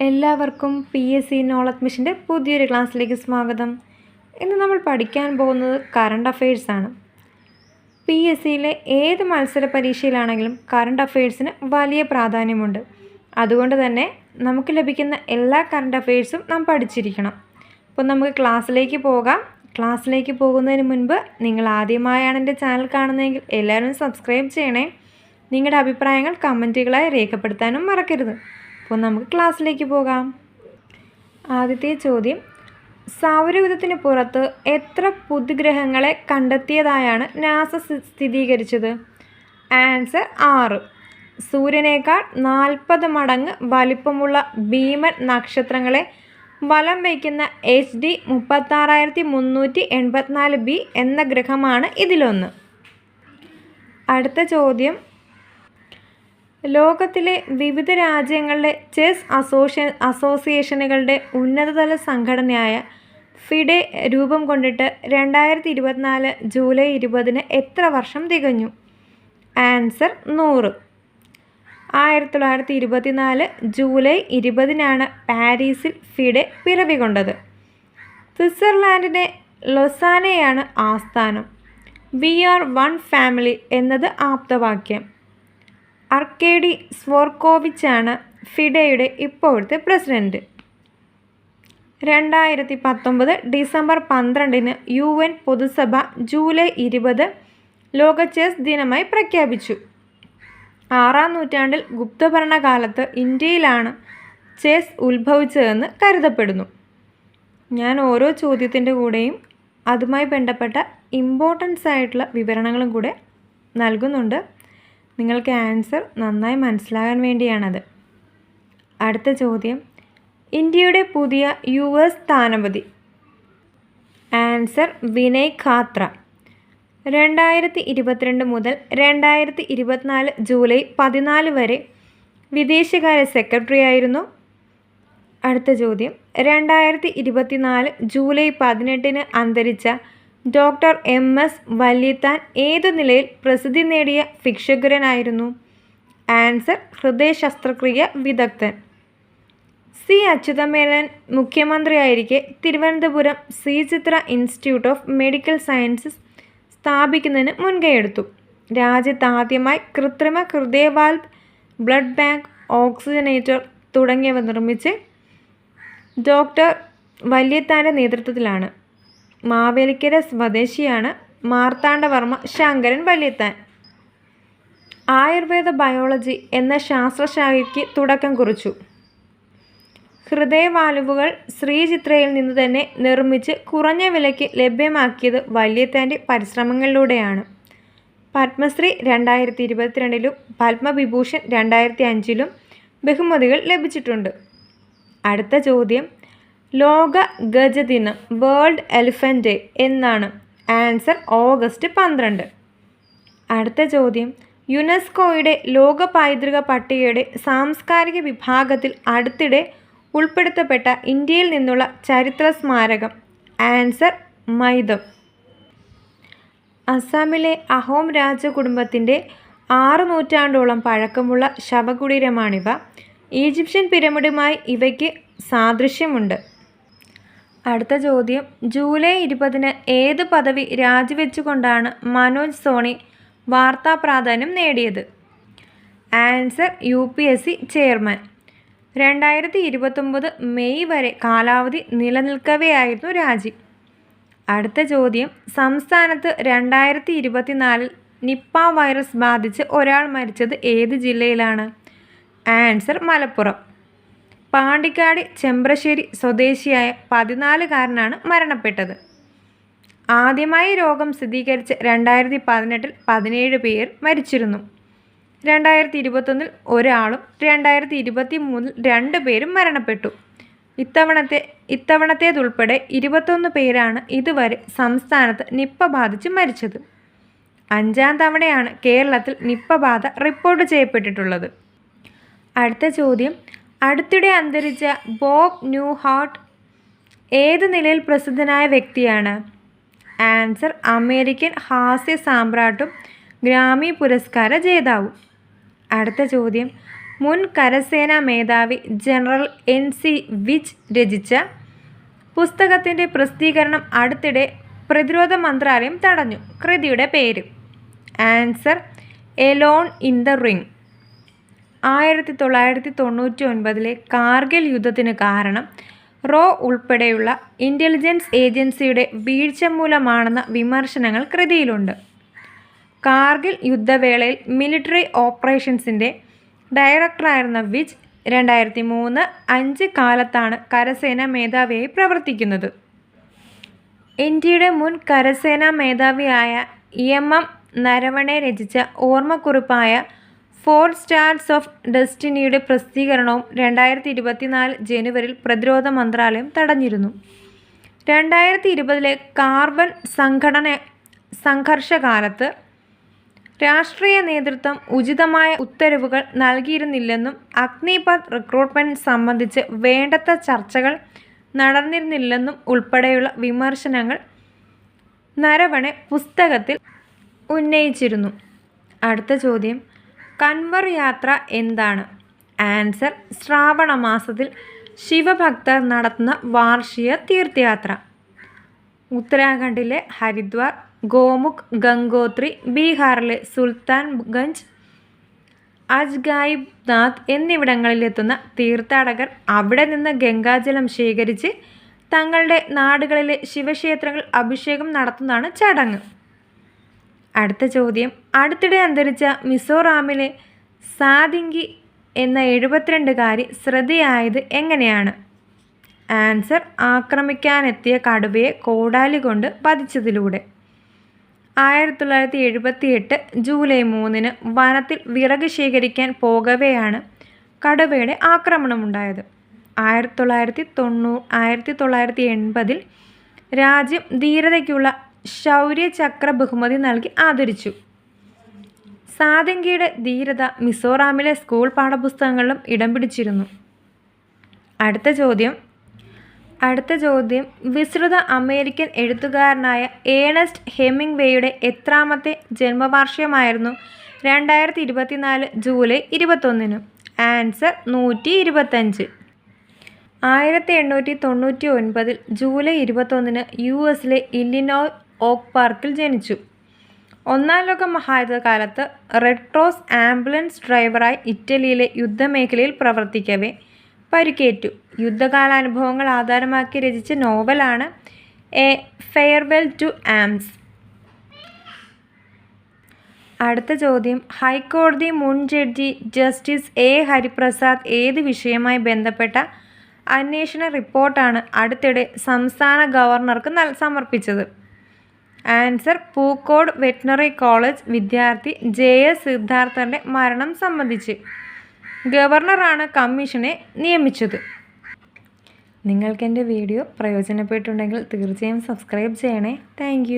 എല്ലാവർക്കും P S C knowledge മിഷന്റെ പുതിയൊരു ക്ലാസ്സിലേക്ക് സ്വാഗതം. ഇന്ന് നമ്മൾ പഠിക്കാൻ പോകുന്നത് കറണ്ട് അഫയേഴ്സാണ് പി എസ് സിയിലെ ഏത് മത്സര പരീക്ഷയിലാണെങ്കിലും കറണ്ട് അഫയേഴ്സിന് വലിയ പ്രാധാന്യമുണ്ട്. അതുകൊണ്ട് തന്നെ നമുക്ക് ലഭിക്കുന്ന എല്ലാ കറണ്ട് അഫയേഴ്സും നാം പഠിച്ചിരിക്കണം. അപ്പോൾ നമുക്ക് ക്ലാസ്സിലേക്ക് പോകാം. ക്ലാസ്സിലേക്ക് പോകുന്നതിന് മുൻപ് നിങ്ങൾ ആദ്യമായാണ് എന്റെ ചാനൽ കാണുന്നതെങ്കിൽ എല്ലാവരും സബ്സ്ക്രൈബ് ചെയ്യണേ. നിങ്ങളുടെ അഭിപ്രായങ്ങൾ കമന്റുകളായി രേഖപ്പെടുത്താനും മറക്കരുത്. അപ്പോൾ നമുക്ക് ക്ലാസ്സിലേക്ക് പോകാം. ആദ്യത്തെ ചോദ്യം സൗരയുധത്തിന് പുറത്ത് എത്ര പുതുഗ്രഹങ്ങളെ കണ്ടെത്തിയതായാണ് നാസ സ്ഥി- സ്ഥിരീകരിച്ചത്? ആൻസർ ആറ്. സൂര്യനേക്കാൾ നാൽപ്പത് മടങ്ങ് വലിപ്പമുള്ള ഭീമൻ നക്ഷത്രങ്ങളെ വലം വയ്ക്കുന്ന എച്ച് ഡി മുപ്പത്താറായിരത്തി മുന്നൂറ്റി എൺപത്തിനാല് ബി എന്ന ഗ്രഹമാണ് ഇതിലൊന്ന് അടുത്ത ചോദ്യം ലോകത്തിലെ വിവിധ രാജ്യങ്ങളിലെ ചെസ് അസോസിയ അസോസിയേഷനുകളുടെ ഉന്നതതല സംഘടനയായ ഫിഡെ രൂപം കൊണ്ടിട്ട് രണ്ടായിരത്തി ഇരുപത്തിനാല് ജൂലൈ ഇരുപതിന് എത്ര വർഷം തികഞ്ഞു? ആൻസർ നൂറ്. ആയിരത്തി തൊള്ളായിരത്തി ഇരുപത്തിനാല് ജൂലൈ ഇരുപതിനാണ് പാരീസിൽ ഫിഡെ പിറവി കൊണ്ടത്. സ്വിറ്റ്സർലാൻഡിനെ ലൊസാനയാണ് ആസ്ഥാനം. വി ആർ വൺ ഫാമിലി എന്നത് ആപ്തവാക്യം. അർക്കേഡി സ്വർക്കോവിച്ചാണ് ഫിഡയുടെ ഇപ്പോഴത്തെ പ്രസിഡന്റ്. രണ്ടായിരത്തി പത്തൊമ്പത് ഡിസംബർ പന്ത്രണ്ടിന് യു എൻ പൊതുസഭ ജൂലൈ ഇരുപത് ലോക ചെസ് ദിനമായി പ്രഖ്യാപിച്ചു. ആറാം നൂറ്റാണ്ടിൽ ഗുപ്തഭരണകാലത്ത് ഇന്ത്യയിലാണ് ചെസ് ഉത്ഭവിച്ചതെന്ന് കരുതപ്പെടുന്നു. ഞാൻ ഓരോ ചോദ്യത്തിന്റെ കൂടെയും അതുമായി ബന്ധപ്പെട്ട ഇമ്പോർട്ടൻസ് ആയിട്ടുള്ള വിവരണങ്ങളും കൂടെ നൽകുന്നുണ്ട്. നിങ്ങൾക്ക് ആൻസർ നന്നായി മനസ്സിലാകാൻ വേണ്ടിയാണത്. അടുത്ത ചോദ്യം. ഇന്ത്യയുടെ പുതിയ യു എസ് സ്ഥാനപതി. ആൻസർ വിനയ് ഖാത്ര. രണ്ടായിരത്തി ഇരുപത്തിരണ്ട് മുതൽ രണ്ടായിരത്തി ഇരുപത്തിനാല് ജൂലൈ പതിനാല് വരെ വിദേശകാര്യ സെക്രട്ടറി ആയിരുന്നു. അടുത്ത ചോദ്യം. രണ്ടായിരത്തി ഇരുപത്തിനാല് ജൂലൈ പതിനെട്ടിന് അന്തരിച്ച ഡോക്ടർ എം എസ് വല്യത്താൻ ഏതു നിലയിൽ പ്രസിദ്ധി നേടിയ ഭിക്ഷുകരനായിരുന്നു ആൻസർ ഹൃദയ ശസ്ത്രക്രിയ വിദഗ്ധൻ. C. Achutha Menon മുഖ്യമന്ത്രിയായിരിക്കെ Thiruvananthapuram Sree Chitra institute of medical sciences സ്ഥാപിക്കുന്നതിന് മുൻകൈയെടുത്തു. രാജ്യത്ത് ആദ്യമായി കൃത്രിമ ഹൃദയവാൽവ് ബ്ലഡ് ബാങ്ക് ഓക്സിജനേറ്റർ തുടങ്ങിയവ നിർമ്മിച്ച് ഡോക്ടർ വല്യത്താന്റെ നേതൃത്വത്തിലാണ്. മാവേലിക്കര സ്വദേശിയാണ് മാർത്താണ്ഡവർമ്മ ശങ്കരൻ വല്യത്താൻ. ആയുർവേദ ബയോളജി എന്ന ശാസ്ത്രശാഖയ്ക്ക് തുടക്കം കുറിച്ചു. ഹൃദയവാലുവുകൾ ശ്രീചിത്രയിൽ നിന്ന് തന്നെ നിർമ്മിച്ച് കുറഞ്ഞ വിലയ്ക്ക് ലഭ്യമാക്കിയത് വല്യത്താന്റെ പരിശ്രമങ്ങളിലൂടെയാണ്. പത്മശ്രീ രണ്ടായിരത്തി ഇരുപത്തിരണ്ടിലും പത്മവിഭൂഷൺ രണ്ടായിരത്തി അഞ്ചിലും ബഹുമതികൾ ലഭിച്ചിട്ടുണ്ട്. അടുത്ത ചോദ്യം ലോക ഗജദിനം വേൾഡ് എലിഫന്റ് ഡേ എന്നാണ്. ആൻസർ ഓഗസ്റ്റ് പന്ത്രണ്ട്. അടുത്ത ചോദ്യം. യുനെസ്കോയുടെ ലോക പൈതൃക പട്ടികയുടെ സാംസ്കാരിക വിഭാഗത്തിൽ അടുത്തിടെ ഉൾപ്പെടുത്തപ്പെട്ട ഇന്ത്യയിൽ നിന്നുള്ള ചരിത്ര സ്മാരകം. ആൻസർ മൈദം അസാമിലെ അഹോം രാജകുടുംബത്തിന്റെ ആറ് നൂറ്റാണ്ടോളം പഴക്കമുള്ള ശവകുടീരമാണിവ. ഈജിപ്ഷ്യൻ പിരമിഡുമായി ഇവയ്ക്ക് സാദൃശ്യമുണ്ട്. അടുത്ത ചോദ്യം. ജൂലൈ ഇരുപതിന് ഏത് പദവി രാജിവെച്ചുകൊണ്ടാണ് മനോജ് സോണി വാർത്താ പ്രാധാന്യം നേടിയത്? Answer U P S C chairman. രണ്ടായിരത്തി ഇരുപത്തൊമ്പത് മെയ് വരെ കാലാവധി നിലനിൽക്കവെയായിരുന്നു രാജി. അടുത്ത ചോദ്യം. സംസ്ഥാനത്ത് രണ്ടായിരത്തി ഇരുപത്തിനാലിൽ നിപ്പ വൈറസ് ബാധിച്ച് ഒരാൾ മരിച്ചത് ഏത് ജില്ലയിലാണ്? ആൻസർ മലപ്പുറം. പാണ്ടിക്കാട് ചെമ്പ്രശ്ശേരി സ്വദേശിയായ പതിനാലുകാരനാണ് മരണപ്പെട്ടത്. ആദ്യമായി രോഗം സ്ഥിരീകരിച്ച് രണ്ടായിരത്തി പതിനെട്ടിൽ പതിനേഴ് പേർ മരിച്ചിരുന്നു. രണ്ടായിരത്തി ഇരുപത്തൊന്നിൽ ഒരാളും രണ്ടായിരത്തി ഇരുപത്തി മൂന്നിൽ രണ്ട് പേരും മരണപ്പെട്ടു. ഇത്തവണത്തെ ഇത്തവണത്തേതുൾപ്പെടെ ഇരുപത്തൊന്ന് പേരാണ് ഇതുവരെ സംസ്ഥാനത്ത് നിപ്പ ബാധിച്ച് മരിച്ചത്. അഞ്ചാം തവണയാണ് കേരളത്തിൽ നിപ്പ ബാധ റിപ്പോർട്ട് ചെയ്യപ്പെട്ടിട്ടുള്ളത്. അടുത്ത ചോദ്യം അടുത്തിടെ അന്തരിച്ച ബോബ് ന്യൂഹാർട്ട് ഏത് നിലയിൽ പ്രസിദ്ധനായ വ്യക്തിയാണ്? ആൻസർ അമേരിക്കൻ ഹാസ്യ സാമ്രാട്ടും ഗ്രാമി പുരസ്കാര ജേതാവും. അടുത്ത ചോദ്യം. മുൻ കരസേനാ മേധാവി ജനറൽ എൻ സി വിജ് രചിച്ച പുസ്തകത്തിന്റെ പ്രസിദ്ധീകരണം അടുത്തിടെ പ്രതിരോധ മന്ത്രാലയം തടഞ്ഞു. കൃതിയുടെ പേര്. Answer alone in the ring. ആയിരത്തി തൊള്ളായിരത്തി തൊണ്ണൂറ്റി ഒൻപതിലെ കാർഗിൽ യുദ്ധത്തിന് കാരണം റോ ഉൾപ്പെടെയുള്ള ഇന്റലിജൻസ് ഏജൻസിയുടെ വീഴ്ച മൂലമാണെന്ന വിമർശനങ്ങൾ കൃതിയിലുണ്ട്. കാർഗിൽ യുദ്ധവേളയിൽ മിലിറ്ററി ഓപ്പറേഷൻസിന്റെ ഡയറക്ടറായിരുന്ന വിജ് രണ്ടായിരത്തി മൂന്ന് അഞ്ച് കാലത്താണ് കരസേനാ മേധാവിയായി പ്രവർത്തിക്കുന്നത്. ഇന്ത്യയുടെ മുൻ കരസേനാ മേധാവിയായ എം എം നരവണെ രചിച്ച ഓർമ്മക്കുറിപ്പായ ഫോർ സ്റ്റാർസ് ഓഫ് ഡെസ്റ്റിനിയുടെ പ്രസിദ്ധീകരണവും രണ്ടായിരത്തി ഇരുപത്തിനാല് ജനുവരിയിൽ പ്രതിരോധ മന്ത്രാലയം തടഞ്ഞിരുന്നു. രണ്ടായിരത്തി ഇരുപതിലെ കാർബൺ സംഘടന സംഘർഷകാലത്ത് രാഷ്ട്രീയ നേതൃത്വം ഉചിതമായ ഉത്തരവുകൾ നൽകിയിരുന്നില്ലെന്നും അഗ്നിപത് റിക്രൂട്ട്മെന്റ് സംബന്ധിച്ച് വേണ്ടത്ര ചർച്ചകൾ നടന്നിരുന്നില്ലെന്നും ഉൾപ്പെടെയുള്ള വിമർശനങ്ങൾ നരവണെ പുസ്തകത്തിൽ ഉന്നയിച്ചിരുന്നു. അടുത്ത ചോദ്യം. കൻവർ യാത്ര എന്താണ്? ആൻസർ ശ്രാവണ മാസത്തിൽ ശിവഭക്തർ നടത്തുന്ന വാർഷിക തീർത്ഥയാത്ര. ഉത്തരാഖണ്ഡിലെ ഹരിദ്വാർ ഗോമുഖ് ഗംഗോത്രി ബീഹാറിലെ സുൽത്താൻ ഗഞ്ച് അജ്ഗായിബ് നാഥ് എന്നിവിടങ്ങളിലെത്തുന്ന തീർത്ഥാടകർ അവിടെ നിന്ന് ഗംഗാജലം ശേഖരിച്ച് തങ്ങളുടെ നാടുകളിലെ ശിവക്ഷേത്രങ്ങൾ അഭിഷേകം നടത്തുന്നതാണ് ചടങ്ങ്. അടുത്ത ചോദ്യം. അടുത്തിടെ അന്തരിച്ച മിസോറാമിലെ സാദിങ്കി എന്ന എഴുപത്തിരണ്ടുകാരി ശ്രദ്ധയായത് എങ്ങനെയാണ്? ആൻസർ ആക്രമിക്കാനെത്തിയ കടുവയെ കോടാലി കൊണ്ട് പതിച്ചതിലൂടെ ആയിരത്തി തൊള്ളായിരത്തി എഴുപത്തി എട്ട് ജൂലൈ മൂന്നിന് വനത്തിൽ വിറക് ശേഖരിക്കാൻ പോകവെയാണ് കടുവയുടെ ആക്രമണമുണ്ടായത്. ആയിരത്തി തൊള്ളായിരത്തി തൊണ്ണൂ ആയിരത്തി തൊള്ളായിരത്തി എൺപതിൽ രാജ്യം ധീരതയ്ക്കുള്ള ശൗര്യചക്ര ബഹുമതി നൽകി ആദരിച്ചു. സാതങ്കിയുടെ ധീരത മിസോറാമിലെ സ്കൂൾ പാഠപുസ്തകങ്ങളിലും ഇടം പിടിച്ചിരുന്നു. അടുത്ത ചോദ്യം. അടുത്ത ചോദ്യം. വിസ്തൃത അമേരിക്കൻ എഴുത്തുകാരനായ ഏണസ്റ്റ് ഹെമിംഗ്വേയുടെ എത്രാമത്തെ ജന്മവാർഷികമായിരുന്നു രണ്ടായിരത്തി ഇരുപത്തിനാല് ജൂലൈ ഇരുപത്തൊന്നിന്. ആൻസർ നൂറ്റി ഇരുപത്തഞ്ച് ആയിരത്തി എണ്ണൂറ്റി തൊണ്ണൂറ്റി ഒൻപതിൽ ജൂലൈ ഇരുപത്തൊന്നിന് യു എസിലെ ഇല്ലിനോയ് ഓക്ക് പാർക്കിൽ ജനിച്ചു. ഒന്നാം ലോക മഹായുദ്ധകാലത്ത് റെഡ് ക്രോസ് ആംബുലൻസ് ഡ്രൈവറായി ഇറ്റലിയിലെ യുദ്ധമേഖലയിൽ പ്രവർത്തിക്കവേ പരിക്കേറ്റു. യുദ്ധകാലാനുഭവങ്ങൾ ആധാരമാക്കി രചിച്ച നോവലാണ് എ ഫെയർവെൽ ടു ആംസ്. അടുത്ത ചോദ്യം. ഹൈക്കോടതി മുൻ ജഡ്ജി ജസ്റ്റിസ് എ ഹരിപ്രസാദ് ഏത് വിഷയവുമായി ബന്ധപ്പെട്ട അന്വേഷണ റിപ്പോർട്ടാണ് അടുത്തിടെ സംസ്ഥാന ഗവർണർക്ക് സമർപ്പിച്ചത്? ആൻസർ പൂക്കോട് വെറ്റിനറി കോളേജ് വിദ്യാർത്ഥി ജെ എസ് സിദ്ധാർത്ഥന്റെ മരണം സംബന്ധിച്ച്. ഗവർണറാണ് കമ്മീഷനെ നിയമിച്ചത്. നിങ്ങൾക്ക് എന്റെ വീഡിയോ പ്രയോജനപ്പെട്ടുണ്ടെങ്കിൽ തീർച്ചയായും സബ്സ്ക്രൈബ് ചെയ്യണേ. താങ്ക്